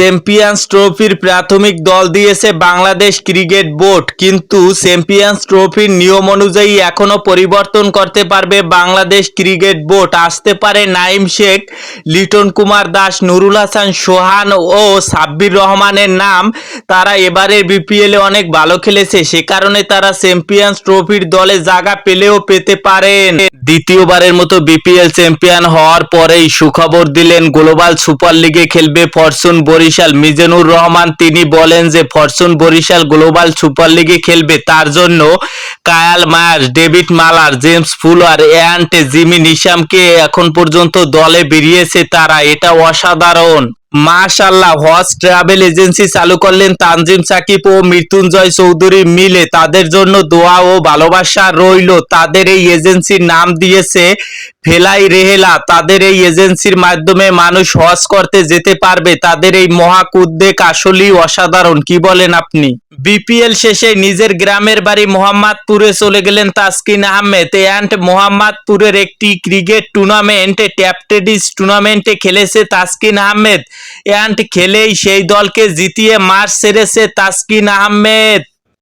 Champions ট্রফির প্রাথমিক দল দিয়েছে বাংলাদেশ ক্রিকেট বোর্ড। কিন্তু চ্যাম্পিয়ন্স ট্রফির নিয়ম অনুযায়ী এখনও পরিবর্তন করতে পারবে বাংলাদেশ ক্রিকেট বোর্ড। আসতে পারে নাইম শেখ, লিটন কুমার দাস, নুরুল হাসান সোহান ও সাব্বির রহমানের নাম। তারা এবারে বিপিএলে অনেক ভালো খেলেছে, সে কারণে তারা চ্যাম্পিয়ন্স ট্রফির দলে জায়গা পেলেও পেতে পারেন। দ্বিতীয়বারের মতো বিপিএল চ্যাম্পিয়ন হওয়ার পরেই সুখবর দিলেন গ্লোবাল সুপার লিগে খেলবে ফরচুন বরিশাল মিজানুর রহমান, তিনি বলেন যে ফরচুন বরিশাল গ্লোবাল সুপার লিগে খেলবে। তার জন্য Kyle Mayers, David Malan, James Fuller and Jimmy নিশামকে এখন পর্যন্ত দলে বেরিয়েছে তারা। এটা অসাধারণ। মাশাল্লাহ হজ ট্রাভেল এজেন্সি চালু করলেন তানজিম সাকিব ও মৃত্যুঞ্জয় চৌধুরী মিলে। তাদের জন্য দোয়া ও ভালোবাসা রইল। তাদের এই এজেন্সির নাম দিয়েছে ফেলাই রেহেলা। তাদের এই এজেন্সির মাধ্যমে মানুষ হজ করতে যেতে পারবে। তাদের এই মহাক উদ্যোগ আসলেই অসাধারণ। কি বলেন আপনি? বিপিএল শেষে নিজের গ্রামের বাড়ি মোহাম্মদপুরে চলে গেলেন তাসকিন আহমেদ। অ্যান্ড মোহাম্মদপুরের একটি ক্রিকেট টুর্নামেন্ট ট্যাপটেডিস টুর্নামেন্টে খেলেছে তাসকিন আহমেদ। অ্যান্ড খেলেই সেই দলকে জিতিয়ে মাঠ সেরেছে তাসকিন আহমেদ।